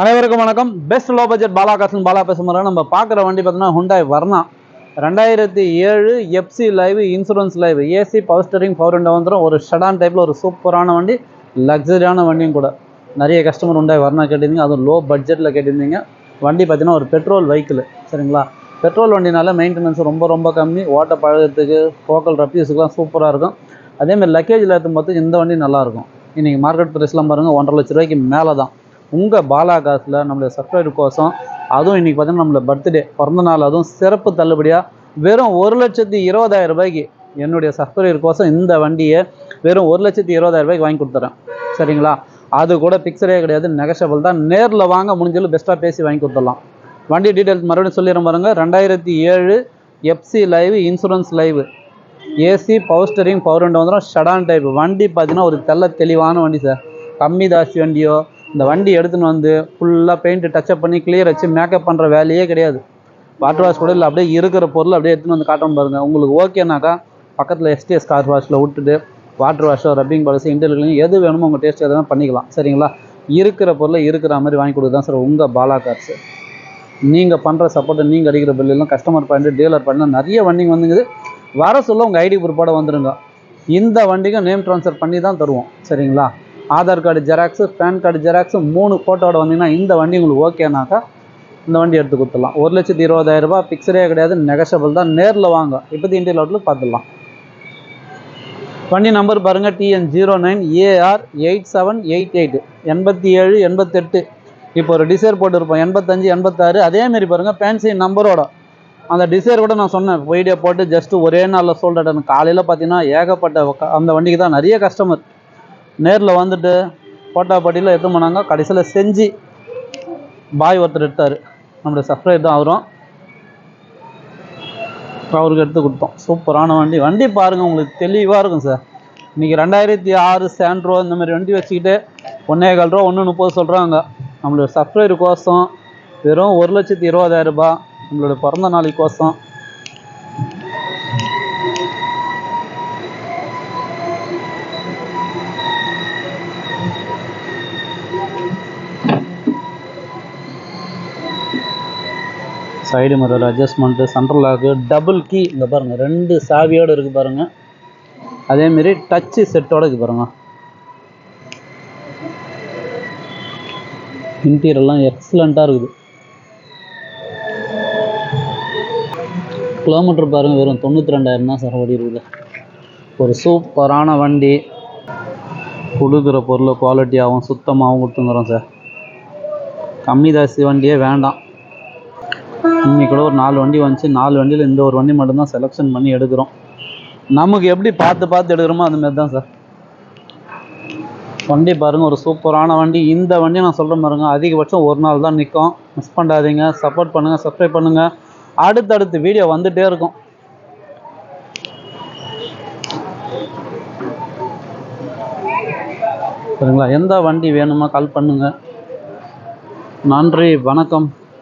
அனைவருக்கும் வணக்கம். Best low budget Bala காசன் பாலா பேசுகிறோம் நம்ம பார்க்குற வண்டி பார்த்தீங்கன்னா ஹுண்டாய் வர்ணா ரெண்டாயிரத்தி ஏழு FC live insurance live AC power steering power window வந்துடும் ஒரு ஷடான் டைப்பில் ஒரு சூப்பரான வண்டி லக்ஸரியான வண்டியும் கூட. நிறைய கஸ்டமர் ஹுண்டாய் வர்ணா கேட்டிருந்தீங்க. அதுவும் லோ பட்ஜெட்டில் கேட்டிருந்தீங்க. வண்டி பார்த்தீங்கன்னா ஒரு பெட்ரோல் வெஹிக்கிள் சரிங்களா? பெட்ரோல் வண்டினால மெயின்டெனன்ஸ் ரொம்ப ரொம்ப கம்மி. ஓட்ட பழகிறதுக்கு ஃபோக்கல் ரப்பீஸுக்குலாம் சூப்பராக இருக்கும். அதேமாதிரி லக்கேஜில் எடுத்து பார்த்து இந்த வண்டி நல்லாயிருக்கும் இன்றைக்கி மார்க்கெட் ப்ரைஸ்லாம் பாருங்கள் ஒன்றரை லட்ச ரூபாய்க்கு மேலே தான் உங்கள் பாலா காசில் நம்மளுடைய சப்ஸ்கிரைபர் கோசம் அதுவும் இன்றைக்கி பார்த்தீங்கன்னா நம்மளோட பர்த்டே பிறந்த நாள் அதுவும் சிறப்பு தள்ளுபடியாக வெறும் ஒரு லட்சத்தி இருபதாயிரம் ரூபாய்க்கு என்னுடைய சப்ஸ்கிரைபர் கோசம் இந்த வண்டியை வெறும் ஒரு லட்சத்தி இருபதாயிரம் ரூபாய்க்கு வாங்கி கொடுத்துறேன். சரிங்களா? அது கூட பிக்சரே கிடையாது நெகஷபிள் தான். நேரில் வாங்க முடிஞ்சாலும் பெஸ்ட்டாக பேசி வாங்கி கொடுத்துடலாம். வண்டி டீட்டெயில்ஸ் மறுபடியும் சொல்லிடுறேன் பாருங்க. ரெண்டாயிரத்தி ஏழு FC live insurance live AC power steering power ரெண்டு வந்துடும் ஷடான் டைப் வண்டி பார்த்தீங்கன்னா ஒரு தெல்ல தெளிவான வண்டி சார் கம்மி தாசி வண்டியோ இந்த வண்டி எடுத்துன்னு வந்து ஃபுல்லாக பெயிண்ட் டச்சப் பண்ணி கிளியர் வச்சு மேக்கப் பண்ணுற வேலையே கிடையாது. வாட்டர் வாஷ் கூட இல்லை அப்படியே இருக்கிற பொருள் அப்படியே எடுத்துன்னு வந்து காட்டணும் பாருங்கள் உங்களுக்கு ஓகேனாக்கா பக்கத்தில் எஸ்டிஎஸ் கார் வாஷில் விட்டுட்டு வாட்டர் வாஷோ ரப்பிங் பாலிசி இன்டர்வியூ எது வேணுமோ உங்கள் டேஸ்ட் எதுனா பண்ணிக்கலாம். சரிங்களா? இருக்கிற பொருளை இருக்கிற மாதிரி வாங்கி கொடுக்குறது தான் சார் உங்கள் பாலா கார்ஸ் நீங்கள் பண்ணுற சப்போர்ட்டை நீங்கள் அடிக்கிற பில்லுலாம் கஸ்டமர் பாயிண்ட் டீலர் பாயிண்ட் நிறைய வண்டிங்க வந்துங்குது. வர சொல்ல உங்கள் ஐடி ப்ரூஃபோட வந்துடுங்க இந்த வண்டிக்கும் நேம் ட்ரான்ஸ்ஃபர் பண்ணி தான் தருவோம். சரிங்களா? Aadhaar card xerox PAN card xerox மூணு ஃபோட்டோவோட வந்தீங்கன்னா இந்த வண்டி உங்களுக்கு ஓகேனாக்கா இந்த வண்டி எடுத்து கொடுத்துடலாம். ஒரு லட்சத்தி இருபதாயிரரூபா பிக்சரே கிடையாது நெகஷபிள் தான். நேரில் வாங்க. இப்போதி இன்டீரியல் அவுட்லுக் பார்த்துடலாம். வண்டி நம்பர் பாருங்கள் TN zero nine AR eight seven eight eight எண்பத்தி ஏழு எண்பத்தெட்டு. இப்போ ஒரு டிசைர் போட்டுருப்போம் எண்பத்தஞ்சு எண்பத்தாறு. அதேமாரி பாருங்கள் ஃபேன்சி நம்பரோட அந்த டிசைர் கூட நான் சொன்னேன் வீடியோ போட்டு ஜஸ்ட்டு ஒரே நாளில் சொல்கிறேன் காலையில் பார்த்தீங்கன்னா ஏகப்பட்ட அந்த வண்டிக்கு தான் நிறைய கஸ்டமர் நேரில் வந்துட்டு போட்டாப்பட்டியில் எடுத்து போனாங்க. கடைசியில் செஞ்சு பாய் ஒருத்தர் எடுத்தார். நம்மளுடைய சப்ஸ்கிரைப் தான் அவரும். அவருக்கு எடுத்து கொடுத்தோம். சூப்பரான வண்டி. வண்டி பாருங்கள் உங்களுக்கு தெளிவாக இருக்கும் சார். இன்றைக்கி ரெண்டாயிரத்தி ஆறு சாண்ட்ரோ இந்த மாதிரி வண்டி வச்சுக்கிட்டு ஒன்றே கால் ரூபா ஒன்று முப்பது சொல்கிறாங்க நம்மளோட சப்ஸ்கிரைபர் கோசம் வெறும் ஒரு லட்சத்தி இருபதாயிரம் ரூபாய். நம்மளோட பிறந்த நாளைக்கு கோசம். Side mirror adjustment central lock double key இங்கே பாருங்கள் ரெண்டு சாவியோடு இருக்குது பாருங்கள் அதேமாரி டச்சு செட்டோடு இருக்குது பாருங்கள் இன்டீரியர்லாம் எக்ஸலண்ட்டாக இருக்குது. கிலோமீட்டர் பாருங்கள் வெறும் தொண்ணூற்றி ரெண்டாயிரம் தான் சார் ஓடி இருக்குது. ஒரு சூப்பரான வண்டி. கொடுக்குற பொருள் குவாலிட்டியாகவும் சுத்தமாகவும் கொடுத்துங்கிறோம் சார். கம்மி தாசி வண்டியே வேண்டாம். இன்னைக்கு கூட ஒரு நாலு வண்டி வந்துச்சு. நாலு வண்டியில் இந்த ஒரு வண்டி மட்டும்தான் செலெக்ஷன் பண்ணி எடுக்கிறோம். நமக்கு எப்படி பார்த்து பார்த்து எடுக்கிறோமோ அந்த மாதிரி தான் சார். வண்டி பாருங்கள் ஒரு சூப்பரான வண்டி. இந்த வண்டி நான் சொல்கிறேன் பாருங்க அதிகபட்சம் ஒரு நாள் தான் நிற்கும் மிஸ் பண்ணாதீங்க. சப்போர்ட் பண்ணுங்கள் சப்ஸ்கிரைப் பண்ணுங்கள் அடுத்தடுத்து வீடியோ வந்துகிட்டே இருக்கும். சரிங்களா எந்த வண்டி வேணுமோ கால் பண்ணுங்கள் நன்றி வணக்கம்.